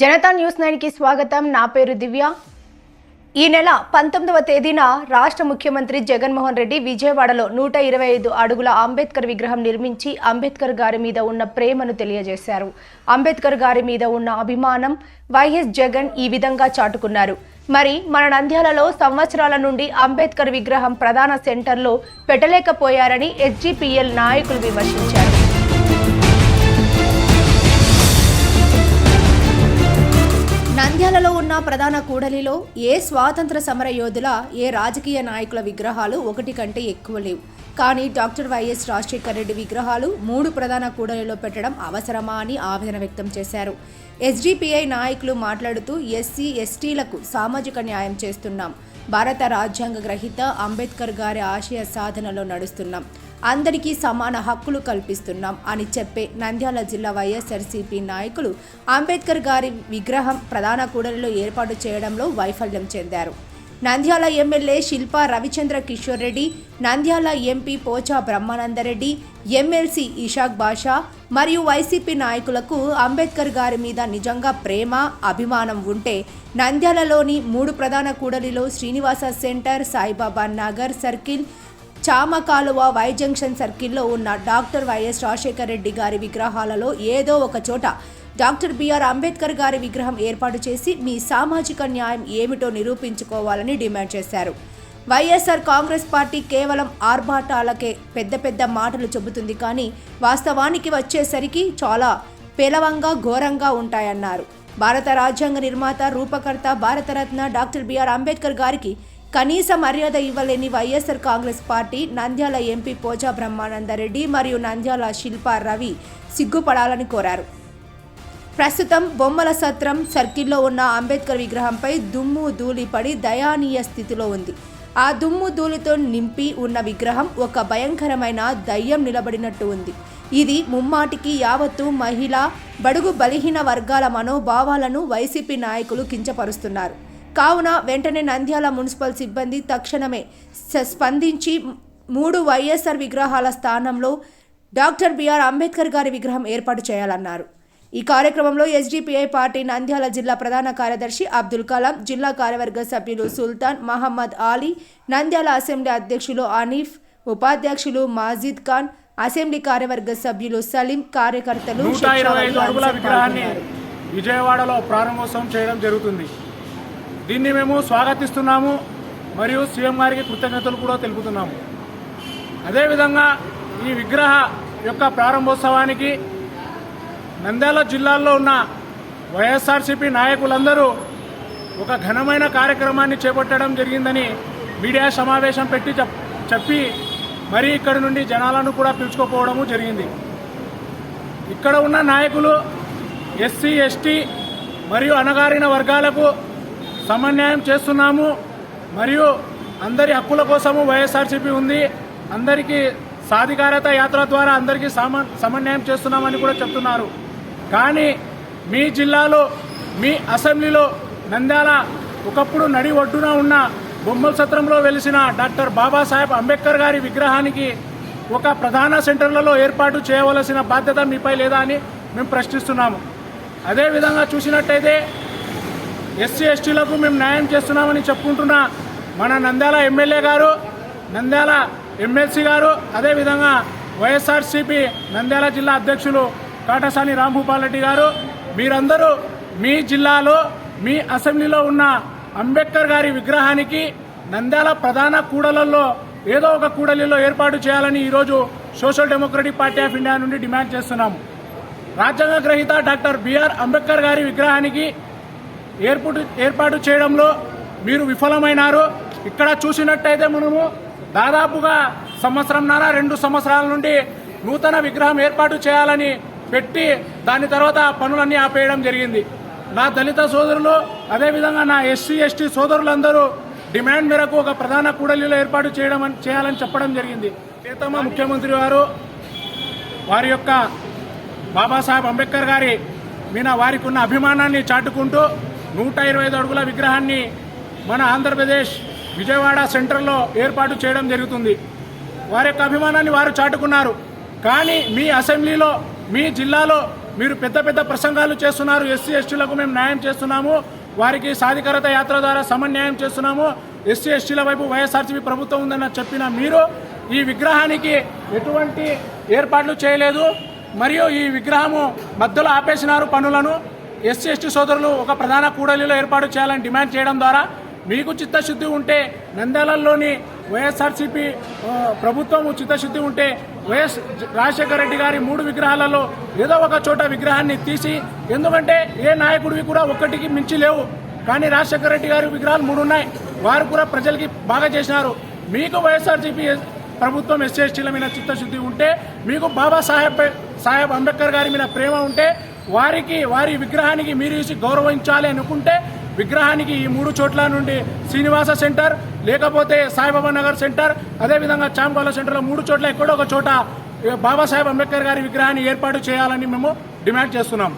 Janata news నైన్కి స్వాగతం. నా పేరు దివ్య. ఈ నెల పంతొమ్మిదవ తేదీన రాష్ట్ర ముఖ్యమంత్రి జగన్మోహన్ రెడ్డి విజయవాడలో నూట ఇరవై ఐదు అడుగుల అంబేద్కర్ విగ్రహం నిర్మించి అంబేద్కర్ గారి మీద ఉన్న ప్రేమను తెలియజేశారు. అంబేద్కర్ గారి మీద ఉన్న అభిమానం వైఎస్ జగన్ ఈ విధంగా చాటుకున్నారు. మరి మన నంద్యాలలో సంవత్సరాల నుండి అంబేద్కర్ విగ్రహం ప్రధాన సెంటర్లో పెట్టలేకపోయారని ఎస్జీపీఎల్ నాయకులు విమర్శించారు. నంద్యాలలో ఉన్న ప్రధాన కూడలిలో ఏ స్వాతంత్ర సమర యోధుల ఏ రాజకీయ నాయకుల విగ్రహాలు ఒకటి కంటే ఎక్కువ లేవు. కానీ డాక్టర్ వైఎస్ రాజశేఖర రెడ్డి విగ్రహాలు మూడు ప్రధాన కూడలిలో పెట్టడం అవసరమా అని ఆవేదన వ్యక్తం చేశారు. ఎస్డిపిఐ నాయకులు మాట్లాడుతూ ఎస్సీ ఎస్టీలకు సామాజిక న్యాయం చేస్తున్నాం. భారత రాజ్యాంగ గ్రహీత అంబేద్కర్ గారి ఆశయ సాధనలో నడుస్తున్నాం. అందరికీ సమాన హక్కులు కల్పిస్తున్నాం అని చెప్పే నంద్యాల జిల్లా వైఎస్ఆర్సీపీ నాయకులు అంబేద్కర్ గారి విగ్రహం ప్రధాన కూడలిలో ఏర్పాటు చేయడంలో వైఫల్యం చెందారు. Nandyal MLA Shilpa Ravichandra Kishore Reddy Nandyal MP Pocha Brahmanandareddy MLC Ishaq Basha మరియు వైసీపీ నాయకులకు అంబేద్కర్ గారి మీద నిజంగా ప్రేమ అభిమానం ఉంటే నంద్యాలలోని మూడు ప్రధాన కూడలిలో Srinivasa centre Saibaba Nagar circle Chamakaluva Y junction సర్కిల్లో ఉన్న డాక్టర్ వైఎస్ రాజశేఖర రెడ్డి గారి విగ్రహాలలో ఏదో ఒక చోట డాక్టర్ బిఆర్ అంబేద్కర్ గారి విగ్రహం ఏర్పాటు చేసి మీ సామాజిక న్యాయం ఏమిటో నిరూపించుకోవాలని డిమాండ్ చేశారు. వైఎస్ఆర్ కాంగ్రెస్ పార్టీ కేవలం ఆర్భాటాలకే పెద్ద పెద్ద మాటలు చెబుతుంది కానీ వాస్తవానికి వచ్చేసరికి చాలా పేలవంగా ఘోరంగా ఉంటాయన్నారు. భారత రాజ్యాంగ నిర్మాత రూపకర్త Bharat Ratna doctor B R Ambedkar గారికి కనీస మర్యాద ఇవ్వలేని YSR Congress party Nandyal MP Pocha Brahmanandareddy మరియు నంద్యాల శిల్పా రవి సిగ్గుపడాలని కోరారు. ప్రస్తుతం బొమ్మల సత్రం సర్కిల్లో ఉన్న అంబేద్కర్ విగ్రహంపై దుమ్ము ధూళి పడి దయానీయ స్థితిలో ఉంది. ఆ దుమ్ము ధూళితో నింపి ఉన్న విగ్రహం ఒక భయంకరమైన దయ్యం నిలబడినట్టు ఉంది. ఇది ముమ్మాటికి యావత్తు మహిళ బడుగు బలహీన వర్గాల మనోభావాలను వైసీపీ నాయకులు కించపరుస్తున్నారు. కావున వెంటనే నంద్యాల మున్సిపల్ సిబ్బంది తక్షణమే స్పందించి మూడు వైఎస్ఆర్ విగ్రహాల స్థానంలో డాక్టర్ బిఆర్ అంబేద్కర్ గారి విగ్రహం ఏర్పాటు చేయాలన్నారు. ఈ కార్యక్రమంలో ఎస్డిపిఐ పార్టీ నంద్యాల జిల్లా ప్రధాన కార్యదర్శి అబ్దుల్ కలాం జిల్లా కార్యవర్గ సభ్యులు సుల్తాన్ మహమ్మద్ ఆలీ నంద్యాల అసెంబ్లీ అధ్యక్షులు అనీఫ్ ఉపాధ్యక్షులు మాజిద్ ఖాన్ అసెంబ్లీ కార్యవర్గ సభ్యులు సలీం కార్యకర్తలు. విజయవాడలో ప్రారంభోత్సవం చేయడం జరుగుతుంది. దీన్ని మేము స్వాగతిస్తున్నాము మరియు సీఎం గారికి కృతజ్ఞతలు కూడా తెలుపుతున్నాము. అదేవిధంగా ఈ విగ్రహ యొక్క ప్రారంభోత్సవానికి నంద్యాల జిల్లాలో ఉన్న వైఎస్ఆర్సీపీ నాయకులందరూ ఒక ఘనమైన కార్యక్రమాన్ని చేపట్టడం జరిగిందని మీడియా సమావేశం పెట్టి చెప్పి మరి ఇక్కడి నుండి జనాలను కూడా పిలుచుకోపోవడము జరిగింది. ఇక్కడ ఉన్న నాయకులు ఎస్సీ ఎస్టీ మరియు అణగారిన వర్గాలకు సమన్యాయం చేస్తున్నాము. మరియు అందరి హక్కుల కోసము వైఎస్ఆర్సీపీ ఉంది. అందరికీ సాధికారత యాత్ర ద్వారా అందరికీ సమ సమన్యాయం చేస్తున్నామని కూడా చెప్తున్నారు. కానీ మీ జిల్లాలో మీ అసెంబ్లీలో నంద్యాల ఒకప్పుడు నడి ఒడ్డున ఉన్న బొమ్మల సత్రంలో వెలిసిన డాక్టర్ బాబాసాహెబ్ అంబేద్కర్ గారి విగ్రహానికి ఒక ప్రధాన సెంటర్లలో ఏర్పాటు చేయవలసిన బాధ్యత మీపై లేదా అని మేము ప్రశ్నిస్తున్నాము. అదేవిధంగా చూసినట్టయితే ఎస్సీ ఎస్టీలకు మేము న్యాయం చేస్తున్నామని చెప్పుకుంటున్న మన నంద్యాల ఎమ్మెల్యే గారు నంద్యాల ఎమ్మెల్సీ గారు అదేవిధంగా వైఎస్ఆర్సీపీ నంద్యాల జిల్లా అధ్యక్షులు కాటసాని రాంభూపాల్ రెడ్డి గారు మీరందరూ మీ జిల్లాలో మీ అసెంబ్లీలో ఉన్న అంబేద్కర్ గారి విగ్రహానికి నంద్యాల ప్రధాన కూడలలో ఏదో ఒక కూడలిలో ఏర్పాటు చేయాలని ఈరోజు social democratic party of India నుండి డిమాండ్ చేస్తున్నాము. రాజ్యాంగ గ్రహీత డాక్టర్ బిఆర్ అంబేద్కర్ గారి విగ్రహానికి ఏర్పాటు ఏర్పాటు చేయడంలో మీరు విఫలమైనారు. ఇక్కడ చూసినట్టయితే మనము దాదాపుగా సంవత్సరంన్నర రెండు సంవత్సరాల నుండి నూతన విగ్రహం ఏర్పాటు చేయాలని పెట్టి దాని తర్వాత పనులన్నీ ఆపేయడం జరిగింది. నా దళిత సోదరులు అదేవిధంగా నా ఎస్సీ ఎస్టీ సోదరులందరూ డిమాండ్ మేరకు ఒక ప్రధాన కూడలిలో ఏర్పాటు చేయడం చేయాలని చెప్పడం జరిగింది. ప్రియతమ ముఖ్యమంత్రి వారు వారి యొక్క బాబాసాహెబ్ అంబేద్కర్ గారి మీద వారికి ఉన్న అభిమానాన్ని చాటుకుంటూ నూట ఇరవై ఐదు అడుగుల విగ్రహాన్ని మన ఆంధ్రప్రదేశ్ విజయవాడ సెంటర్లో ఏర్పాటు చేయడం జరుగుతుంది. వారి యొక్క అభిమానాన్ని వారు చాటుకున్నారు. కానీ మీ అసెంబ్లీలో మీ జిల్లాలో మీరు పెద్ద పెద్ద ప్రసంగాలు చేస్తున్నారు. ఎస్సీ ఎస్టీలకు మేము న్యాయం చేస్తున్నాము. వారికి సాధికారత యాత్ర ద్వారా సమన్యాయం చేస్తున్నాము. ఎస్సీ ఎస్టీల వైపు వైఎస్ఆర్సీపీ ప్రభుత్వం ఉందని చెప్పిన మీరు ఈ విగ్రహానికి ఎటువంటి ఏర్పాట్లు చేయలేదు. మరియు ఈ విగ్రహము మధ్యలో ఆపేసినారు పనులను. ఎస్సీ ఎస్టీ సోదరులు ఒక ప్రధాన కూడలిలో ఏర్పాటు చేయాలని డిమాండ్ చేయడం ద్వారా మీకు చిత్తశుద్ధి ఉంటే నంద్యాలలోని వైఎస్ఆర్సీపీ ప్రభుత్వం చిత్తశుద్ధి ఉంటే వైఎస్ రాజశేఖర రెడ్డి గారి మూడు విగ్రహాలలో ఏదో ఒక చోట విగ్రహాన్ని తీసి ఎందుకంటే ఏ నాయకుడివి కూడా ఒక్కటికి మించి లేవు. కానీ రాజశేఖర రెడ్డి గారి విగ్రహాలు మూడు ఉన్నాయి. వారు కూడా ప్రజలకి బాగా చేసినారు. మీకు వైఎస్ఆర్సీపీ ప్రభుత్వం ఎస్సీ ఎస్టీల మీద చిత్తశుద్ధి ఉంటే మీకు బాబాసాహెబ్ సాహెబ్ అంబేద్కర్ గారి మీద ప్రేమ ఉంటే వారికి వారి విగ్రహానికి మీరు ఇచ్చి గౌరవించాలి అనుకుంటే విగ్రహానికి ఈ మూడు చోట్ల నుండి శ్రీనివాస సెంటర్ లేకపోతే సాయిబాబా నగర్ సెంటర్ అదేవిధంగా చాంబాల సెంటర్లో మూడు చోట్ల ఎక్కడో ఒక చోట బాబాసాహెబ్ అంబేద్కర్ గారి విగ్రహాన్ని ఏర్పాటు చేయాలని మేము డిమాండ్ చేస్తున్నాం.